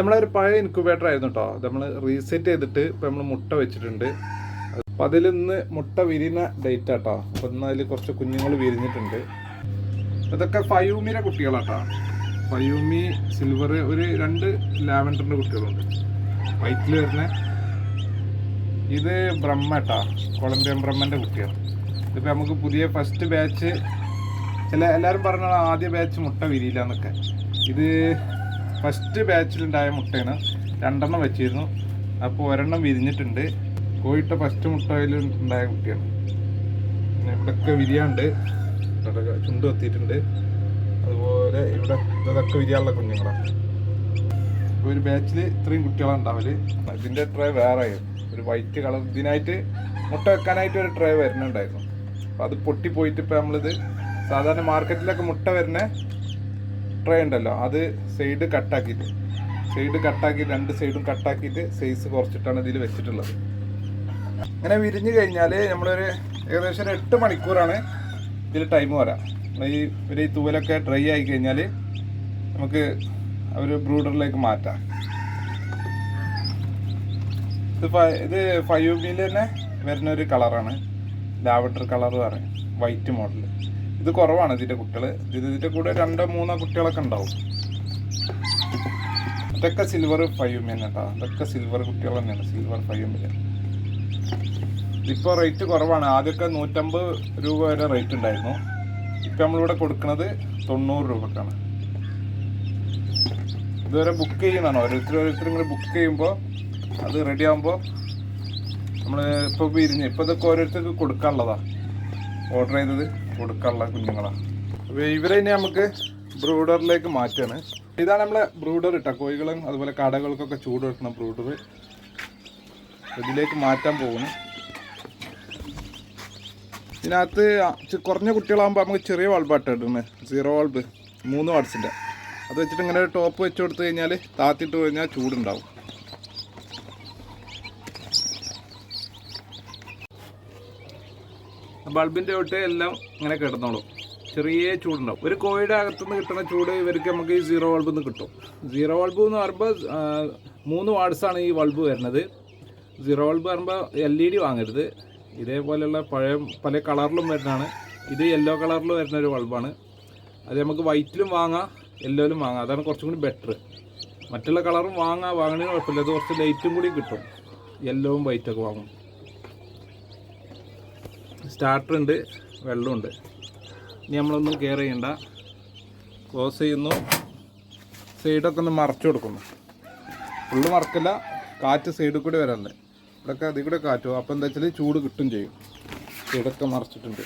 നമ്മളൊരു പഴയ ഇൻക്യുബേറ്റർ ആയിരുന്നു കേട്ടോ നമ്മൾ റീസെറ്റ് ചെയ്തിട്ട് ഇപ്പം നമ്മൾ മുട്ട വെച്ചിട്ടുണ്ട്. അപ്പം അതിൽ ഇന്ന് മുട്ട വിരിയുന്ന ഡേറ്റ് ആട്ടോ അപ്പം ഇന്ന് അതിൽ കുറച്ച് കുഞ്ഞുങ്ങൾ വിരിഞ്ഞിട്ടുണ്ട്. ഇതൊക്കെ ഫയൂമിയുടെ കുട്ടികളാട്ടോ ഫയൂമി സിൽവർ ഒരു രണ്ട് ലാവൻഡറിന്റെ കുട്ടികളുണ്ട്. വൈറ്റിൽ വരുന്ന ഇത് ബ്രഹ്മ കേട്ടോ കൊളംബിയൻ ബ്രഹ്മന്റെ കുട്ടിയാണ് ഇതിപ്പോൾ നമുക്ക് പുതിയ ഫസ്റ്റ് ബാച്ച് ചില എല്ലാവരും പറഞ്ഞ ആദ്യ ബാച്ച് മുട്ട വിരിയില്ല എന്നൊക്കെ. ഇത് ഫസ്റ്റ് ബാച്ചിലുണ്ടായ മുട്ടയാണ്. രണ്ടെണ്ണം വെച്ചിരുന്നു. അപ്പോൾ ഒരെണ്ണം വിരിഞ്ഞിട്ടുണ്ട്. കോഴിട്ട ഫസ്റ്റ് മുട്ടയിൽ ഉണ്ടായ കുട്ടിയാണ്. പിന്നെ ഇവിടെയൊക്കെ വിരിയാണ്ട്. ചുണ്ട് എത്തിയിട്ടുണ്ട് അതുപോലെ ഇവിടെ ഇതൊക്കെ വിരിയാനുള്ള കുഞ്ഞുങ്ങളാണ് ഒരു ബാച്ചിൽ ഇത്രയും കുട്ടികളാണ് ഉണ്ടാവൽ. ഇതിന്റെ ട്രേ വേറെ ഒരു വൈറ്റ് കളർ ഇതിനായിട്ട് മുട്ട വെക്കാനായിട്ട് ഒരു ട്രേ വരുന്നുണ്ടായിരുന്നു. അപ്പോൾ അത് പൊട്ടിപ്പോയിട്ട് ഇപ്പോൾ നമ്മളിത് സാധാരണ മാർക്കറ്റിലൊക്കെ മുട്ട വരുന്ന ട്രേ ഉണ്ടല്ലോ അത് സൈഡ് കട്ടാക്കിയിട്ട് സൈഡ് കട്ടാക്കി രണ്ട് സൈഡും കട്ടാക്കിയിട്ട് സൈസ് കുറച്ചിട്ടാണ് ഇതിൽ വെച്ചിട്ടുള്ളത്. അങ്ങനെ വിരിഞ്ഞു കഴിഞ്ഞാൽ നമ്മളൊരു ഏകദേശം ഒരു എട്ട് മണിക്കൂറാണ് ഇതിൽ ടൈം വരാം. ഈ ഒരു ഈ തൂവലൊക്കെ ഡ്രൈ ആയി കഴിഞ്ഞാൽ നമുക്ക് ഒരു ബ്രൂഡറിലേക്ക് മാറ്റാം. ഇത് ഇത് ഫൈവ് ബിയിൽ തന്നെ വരുന്ന ഒരു കളറാണ് ലാവണ്ടർ കളർ പറയും. വൈറ്റ് മോഡൽ ഇത് കുറവാണ് ഇതിന്റെ കുട്ടികൾ ഇത് ഇതിന്റെ കൂടെ രണ്ടോ മൂന്നോ കുട്ടികളൊക്കെ ഉണ്ടാവും. ഇതൊക്കെ സിൽവർ ഫൈവ് തന്നെ കേട്ടോ. ഇതൊക്കെ സിൽവർ കുട്ടികൾ തന്നെയാണ്. സിൽവർ ഫൈവ് മില്യൻ ഇപ്പോൾ റേറ്റ് കുറവാണ്. ആദ്യമൊക്കെ നൂറ്റമ്പത് രൂപ വരെ റേറ്റ് ഉണ്ടായിരുന്നു. ഇപ്പം നമ്മളിവിടെ കൊടുക്കുന്നത് തൊണ്ണൂറ് രൂപക്കാണ്. ഇതുവരെ ബുക്ക് ചെയ്യുന്നതാണ്. ഓരോരുത്തർ ഓരോരുത്തർ ഇങ്ങനെ ബുക്ക് ചെയ്യുമ്പോൾ അത് റെഡി ആകുമ്പോൾ നമ്മൾ ഇപ്പോൾ പിരിഞ്ഞ് ഇപ്പോൾ ഇതൊക്കെ ഓരോരുത്തർക്ക് കൊടുക്കാനുള്ളതാണ് ഓർഡർ ചെയ്തത് കൊടുക്കാനുള്ള കുഞ്ഞുങ്ങളാണ് അപ്പോൾ ഇവരെ ഇനി നമുക്ക് ബ്രൂഡറിലേക്ക് മാറ്റുകയാണ് ഇതാണ് നമ്മളെ ബ്രൂഡർ ഇട്ട കോഴികളും അതുപോലെ കടകൾക്കൊക്കെ ചൂട് വെക്കുന്ന ബ്രൂഡർ. ഇതിലേക്ക് മാറ്റാൻ പോകുന്നു ഇതിനകത്ത് കുറഞ്ഞ കുട്ടികളാകുമ്പോൾ നമുക്ക് ചെറിയ ബൾബായിട്ട് ഇടുന്നത് സീറോ ബൾബ് മൂന്ന് വാട്സിന്റെ അത് വെച്ചിട്ട് ഇങ്ങനെ ടോപ്പ് വെച്ച് കൊടുത്തു കഴിഞ്ഞാൽ താത്തിട്ട് കഴിഞ്ഞാൽ ചൂടുണ്ടാവും. ബൾബിന്റെ തൊട്ട് എല്ലാം ഇങ്ങനെ കിടന്നോളും. ചെറിയ ചൂടുണ്ടാവും. ഒരു കോഴിയുടെ അകത്തുനിന്ന് കിട്ടുന്ന ചൂട് ഇവർക്ക് നമുക്ക് ഈ സീറോ ബൾബിൽ നിന്ന് കിട്ടും. സീറോ ബൾബ് എന്ന് പറയുമ്പോൾ മൂന്ന് വാട്സാണ് ഈ ബൾബ് വരുന്നത്. സീറോ ബൾബ് പറയുമ്പോൾ എൽ ഇ ഡി വാങ്ങരുത്. ഇതേപോലെയുള്ള പഴയ പല കളറിലും വരുന്നതാണ്. ഇത് യെല്ലോ കളറിൽ വരുന്ന ഒരു ബൾബാണ് അത് നമുക്ക് വൈറ്റിലും വാങ്ങാം യെല്ലോയിലും വാങ്ങാം. അതാണ് കുറച്ചും കൂടി ബെറ്റർ മറ്റുള്ള കളറും വാങ്ങാം. വാങ്ങണതിന് കുഴപ്പമില്ല. അത് കുറച്ച് ലൈറ്റും കൂടി കിട്ടും. യെല്ലോവും വൈറ്റൊക്കെ വാങ്ങും സ്റ്റാർട്ടർ ഉണ്ട് വെള്ളമുണ്ട് ഇനി നമ്മളൊന്നും കെയർ ചെയ്യണ്ട. ക്ലോസ് ചെയ്യുന്നു. സൈഡൊക്കെ ഒന്ന് മറച്ചു കൊടുക്കുന്നു. ഫുള്ള് മറക്കില്ല കാറ്റ് സൈഡിൽ കൂടി വരാനുണ്ട് ഇവിടെയൊക്കെ അതിൽ കൂടെ കാറ്റ് അപ്പോൾ എന്താ വെച്ചാൽ ചൂട് കിട്ടും ചെയ്യും. സൈഡൊക്കെ മറച്ചിട്ടുണ്ട്.